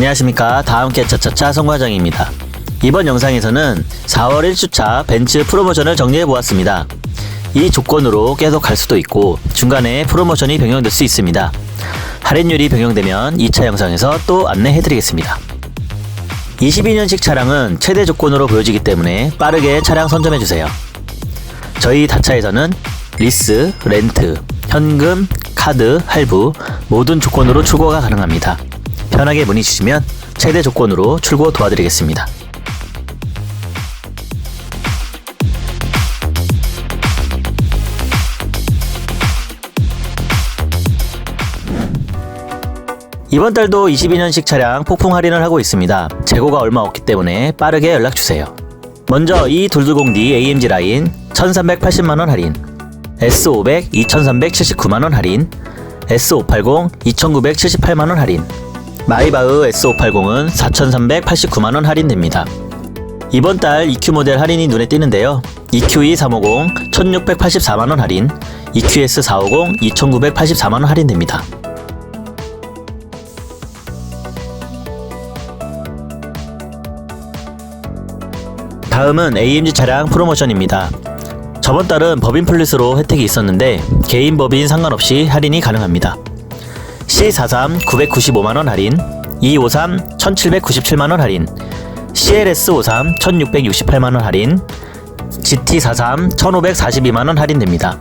안녕하십니까 다음께 차차차 송과장입니다. 이번 영상에서는 4월 1주차 벤츠 프로모션을 정리해 보았습니다. 이 조건으로 계속 갈 수도 있고 중간에 프로모션이 변경될 수 있습니다. 할인율이 변경되면 2차 영상에서 또 안내해 드리겠습니다. 22년식 차량은 최대 조건으로 보여지기 때문에 빠르게 차량 선점해 주세요. 저희 다차에서는 리스, 렌트, 현금, 카드, 할부 모든 조건으로 출고가 가능합니다. 편하게 문의 주시면 최대 조건으로 출고 도와드리겠습니다. 이번 달도 22년식 차량 폭풍 할인을 하고 있습니다. 재고가 얼마 없기 때문에 빠르게 연락 주세요. 먼저 이 돌두공디 AMG 라인 1380만 원 할인, S500 2379만 원 할인, S580 2978만 원 할인, 마이바흐 S580은 4389만원 할인됩니다. 이번 달 EQ 모델 할인이 눈에 띄는데요. EQE 350 1684만원 할인, EQS 450 2984만원 할인됩니다. 다음은 AMG 차량 프로모션입니다. 저번 달은 법인 플랫으로 혜택이 있었는데 개인 법인 상관없이 할인이 가능합니다. C43 995만원 할인, E53 1797만원 할인, CLS53 1668만원 할인, GT43 1542만원 할인됩니다.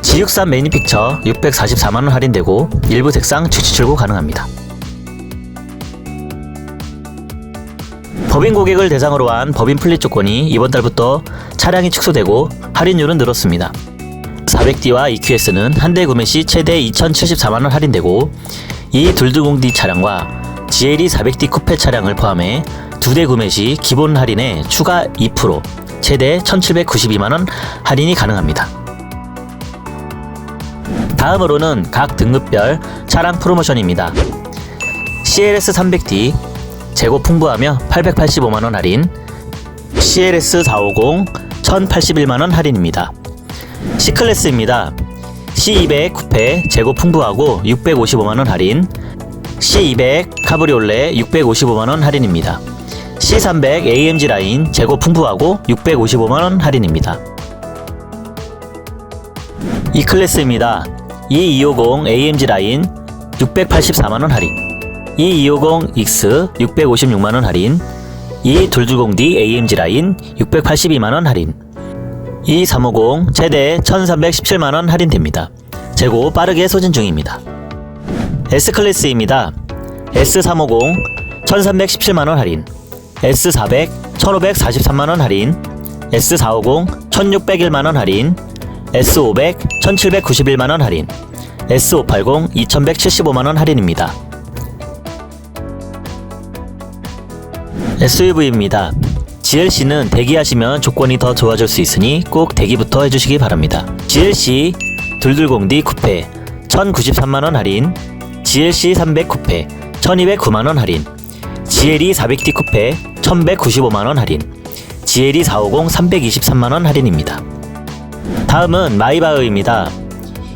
G63 매니픽처 644만원 할인되고 일부 색상 주치 출고 가능합니다. 법인 고객을 대상으로 한 법인 플릿 조건이 이번 달부터 차량이 축소되고 할인율은 늘었습니다. 400D와 EQS는 한 대 구매 시 최대 2,074만원 할인되고 이 둘두공디 차량과 GLE 400D 쿠페 차량을 포함해 두 대 구매 시 기본 할인에 추가 2% 최대 1,792만원 할인이 가능합니다. 다음으로는 각 등급별 차량 프로모션입니다. CLS 300D 재고 풍부하며 885만원 할인, CLS 450 1081만원 할인입니다. C클래스입니다. C200 쿠페 재고 풍부하고 655만원 할인, C200 카브리올레 655만원 할인입니다. C300 AMG 라인 재고 풍부하고 655만원 할인입니다. E 클래스입니다. E250 AMG 라인 684만원 할인, E250X 656만원 할인, E220D AMG 라인 682만원 할인, E350 최대 1317만원 할인됩니다. 재고 빠르게 소진 중입니다. S클래스입니다. S350 1317만원 할인, S400 1543만원 할인, S450 1601만원 할인, S500 1791만원 할인, S580 2175만원 할인입니다. SUV입니다. GLC는 대기하시면 조건이 더 좋아질 수 있으니 꼭 대기부터 해주시기 바랍니다. GLC 둘둘공디 쿠페 1093만원 할인, GLC 300 쿠페 1209만원 할인, GLE 400D 쿠페 1195만원 할인, GLE 450 323만원 할인입니다. 다음은 마이바흐입니다.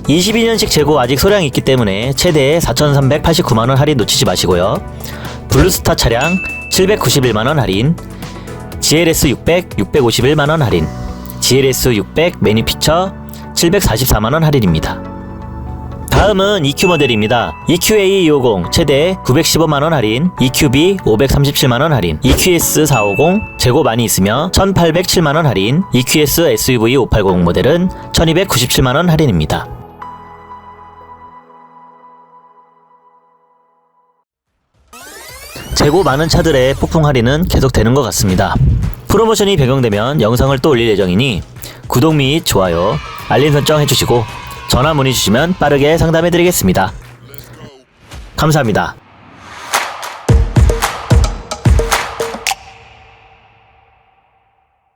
22년식 재고 아직 소량이 있기 때문에 최대 4,389만원 할인 놓치지 마시고요. 블루스타 차량 791만원 할인, GLS 600 651만 원 할인, GLS 600 매니피처 744만 원 할인입니다. 다음은 EQ 모델입니다. EQA 250 최대 915만원 할인, EQB 537만원 할인, EQS 450 재고 많이 있으며 1807만원 할인, EQS SUV 580 모델은 1297만원 할인입니다. 재고 많은 차들의 폭풍 할인은 계속되는 것 같습니다. 프로모션이 변경되면 영상을 또 올릴 예정이니 구독 및 좋아요, 알림 설정 해주시고 전화 문의 주시면 빠르게 상담해드리겠습니다. 감사합니다.